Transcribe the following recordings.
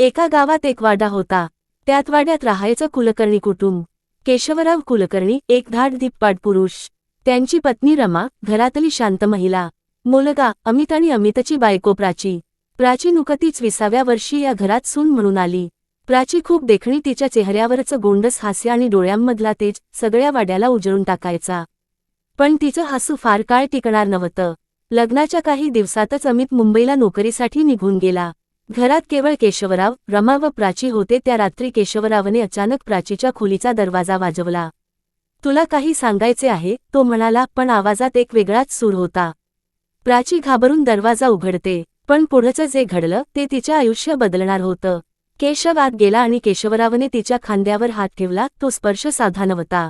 एका गावात एक वाडा होता. त्यात वाड्यात राहायचं कुलकर्णी कुटुंब. केशवराव कुलकर्णी एक धाड धिप्पाड पुरुष. त्यांची पत्नी रमा घरातली शांत महिला. मुलगा अमित आणि अमितची बायको प्राची. प्राची नुकतीच विसाव्या वर्षी या घरात सून म्हणून आली. प्राची खूप देखणी तिच्या चेहऱ्यावरचं गोंडस हास्य आणि डोळ्यांमधला तेज सगळ्या वाड्याला उजळून टाकायचा. पण तिचं हसू फार काळ टिकणार नव्हतं. लग्नाच्या काही दिवसातच अमित मुंबईला नोकरीसाठी निघून गेला. घरात केवळ केशवराव रमा व प्राची होते त्या रात्री केशवरावने अचानक प्राचीच्या खोलीचा दरवाजा वाजवला. तुला काही सांगायचे आहे? तो म्हणाला पण आवाजात एक वेगळाच सूर होता. प्राची घाबरून दरवाजा उघडते पण पुढचं जे घडलं ते तिचं आयुष्य बदलणार होतं. केशव आत गेला आणि केशवरावने तिच्या खांद्यावर हात ठेवला तो स्पर्श साधा नव्हता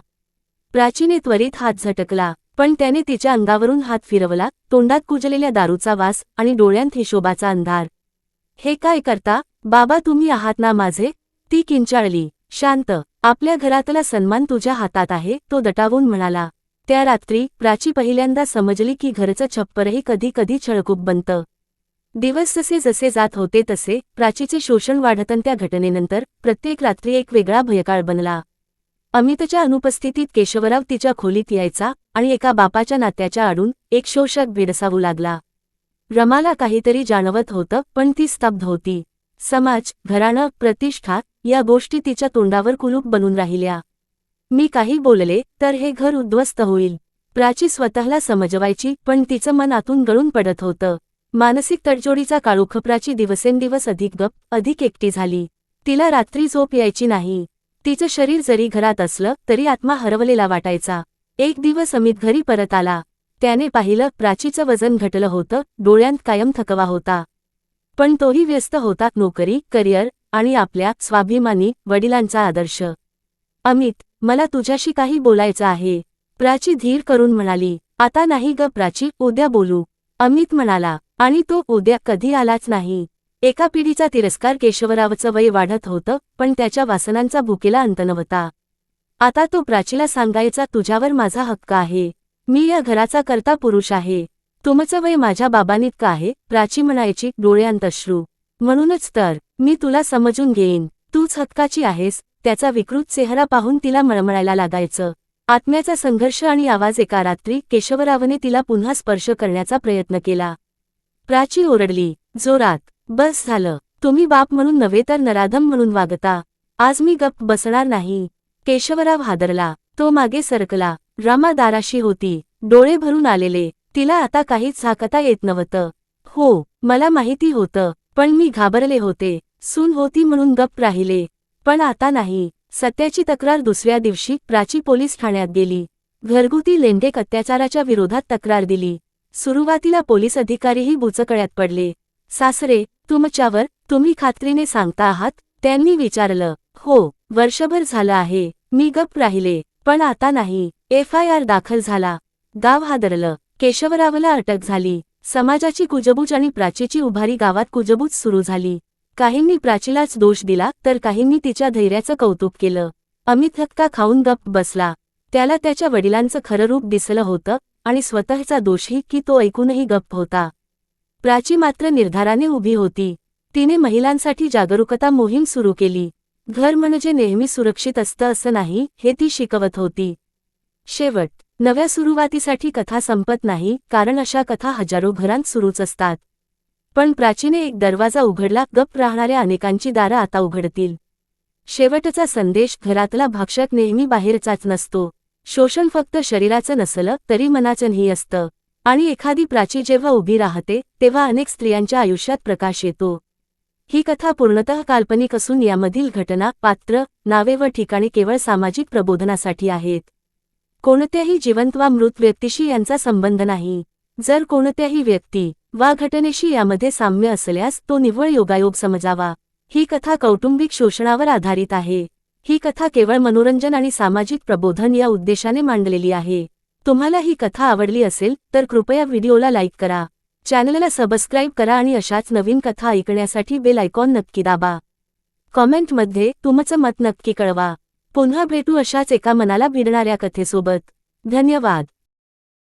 प्राचीने त्वरित हात झटकला पण त्याने तिच्या अंगावरून हात फिरवला तोंडात कुजलेल्या दारूचा वास आणि डोळ्यांत हिशोबाचा अंधार. हे काय करता? बाबा तुम्ही आहात ना माझे? ती किंचाळली. शांत. आपल्या घरातला सन्मान तुझ्या हातात आहे तो दटावून म्हणाला. त्या रात्री प्राची पहिल्यांदा समजली की घरचं छप्परही कधी कधी छळकूप बनतं. दिवस जसे जसे जात होते तसे प्राचीचे शोषण वाढतन त्या घटनेनंतर प्रत्येक रात्री एक वेगळा भयकाळ बनला. अमितच्या अनुपस्थितीत केशवराव तिच्या खोलीत यायचा आणि एका बापाच्या नात्याच्या आडून एक शोषक भेडसावू लागला. रमाला काहीतरी जाणवत होतं पण ती स्तब्ध होती. समाज घराणं प्रतिष्ठा या गोष्टी तिच्या तोंडावर कुलूप बनून राहिल्या. मी काही बोलले तर हे घर उद्ध्वस्त होईल. प्राची स्वतःला समजवायची पण तिचं मन आतून गळून पडत होतं. मानसिक तडजोडीचा काळोखपराची दिवसेंदिवस अधिक गप अधिक एकटी झाली. तिला रात्री झोप यायची नाही. तिचं शरीर जरी घरात असलं तरी आत्मा हरवलेला वाटायचा. एक दिवस अमित घरी परत आला. त्याने पाहिलं प्राचीचं वजन घटलं होतं डोळ्यांत कायम थकवा होता. पण तोही व्यस्त होता नोकरी करिअर आणि आपल्या स्वाभिमानी वडिलांचा आदर्श. अमित मला तुझ्याशी काही बोलायचं आहे प्राची धीर करून म्हणाली. आता नाही ग प्राची उद्या बोलू अमित म्हणाला. आणि तो उद्या कधी आलाच नाही. एका पिढीचा तिरस्कार केशवरावचं वय वाढत होतं पण त्याच्या वासनांचा भुकेला अंत नव्हता. आता तो प्राचीला सांगायचा तुझ्यावर माझा हक्क आहे. मी या घराचा करता पुरुष आहे. तुमचं वय माझ्या बाबांइतकं आहे प्राची म्हणायची डोळ्यांत अश्रू म्हणूनच तर मी तुला समजून घेईन. तूच हक्काची आहेस त्याचा विकृत चेहरा पाहून तिला मळमळायला लागायचं. आत्म्याचा संघर्ष आणि आवाज एका रात्री केशवरावने तिला पुन्हा स्पर्श करण्याचा प्रयत्न केला. प्राची ओरडली जोरात बस झालं. तुम्ही बाप म्हणून नव्हे तर नराधम म्हणून वागता. आज मी गप्प बसणार नाही. केशवराव हादरला. तो मागे सरकला. रामा दाराशी होती. डोळे भरून आलेले. तिला आता काहीच झाकता येत नव्हतं. हो मला माहिती होतं पण मी घाबरले होते. सून होती म्हणून गप राहिले. पण आता नाही. सत्याची तक्रार दुसऱ्या दिवशी प्राची पोलीस ठाण्यात गेली. घरगुती लेंढेक अत्याचाराच्या विरोधात तक्रार दिली. सुरुवातीला पोलीस अधिकारीही बुचकळ्यात पडले. सासरे तुमच्यावर तुम्ही खात्रीने सांगता आहात? त्यांनी विचारलं. हो वर्षभर झालं आहे. मी गप राहिले. पण आता नाही. एफ आय आर दाखल झाला. गाव हादरलं. केशवरावला अटक झाली. समाजाची कुजबूज आणि प्राचीची उभारी गावात कुजबूज सुरू झाली. काहींनी प्राचीलाच दोष दिला तर काहींनी तिच्या धैर्याचं कौतुक केलं. अमित हक्का खाऊन गप्प बसला. त्याला त्याच्या वडिलांचं खरं रूप दिसलं होतं आणि स्वतःचा दोषही की तो ऐकूनही गप्प होता. प्राची मात्र निर्धाराने उभी होती. तिने महिलांसाठी जागरूकता मोहीम सुरू केली. घर म्हणजे नेहमी सुरक्षित असतं असं नाही हे ती शिकवत होती. शेवट नव्या सुरुवातीसाठी कथा संपत नाही कारण अशा कथा हजारो घरांत सुरूच असतात. पण प्राचीने एक दरवाजा उघडला गप्प राहणाऱ्या अनेकांची दारं आता उघडतील. शेवटचा संदेश घरातला भाक्षक नेहमी बाहेरचाच नसतो. शोषण फक्त शरीराचं नसलं तरी मनाचंही असतं. आणि एखादी प्राची जेव्हा उभी राहते तेव्हा अनेक स्त्रियांच्या आयुष्यात प्रकाश येतो. ही कथा पूर्णतः काल्पनिक असून यामधील घटना पात्र नावे व ठिकाणी केवळ सामाजिक प्रबोधनासाठी आहेत. कोणत्याही जिवंत वा मृत व्यक्तीशी यांचा संबंध नाही. जर कोणत्याही व्यक्ती वा घटनेशी यामध्ये साम्य असल्यास तो निव्वळ योगायोग समजावा. ही कथा कौटुंबिक शोषणावर आधारित आहे. ही कथा केवळ मनोरंजन आणि सामाजिक प्रबोधन या उद्देशाने मांडलेली आहे. तुम्हाला ही कथा आवडली असेल तर कृपया व्हिडिओला लाईक करा. चॅनलला सबस्क्राईब करा आणि अशाच नवीन कथा ऐकण्यासाठी बेल आयकॉन नक्की दाबा. कॉमेंटमध्ये तुमचं मत नक्की कळवा. पुन्हा भेटू अशाच एका मनाला भिडणाऱ्या कथेसोबत. धन्यवाद.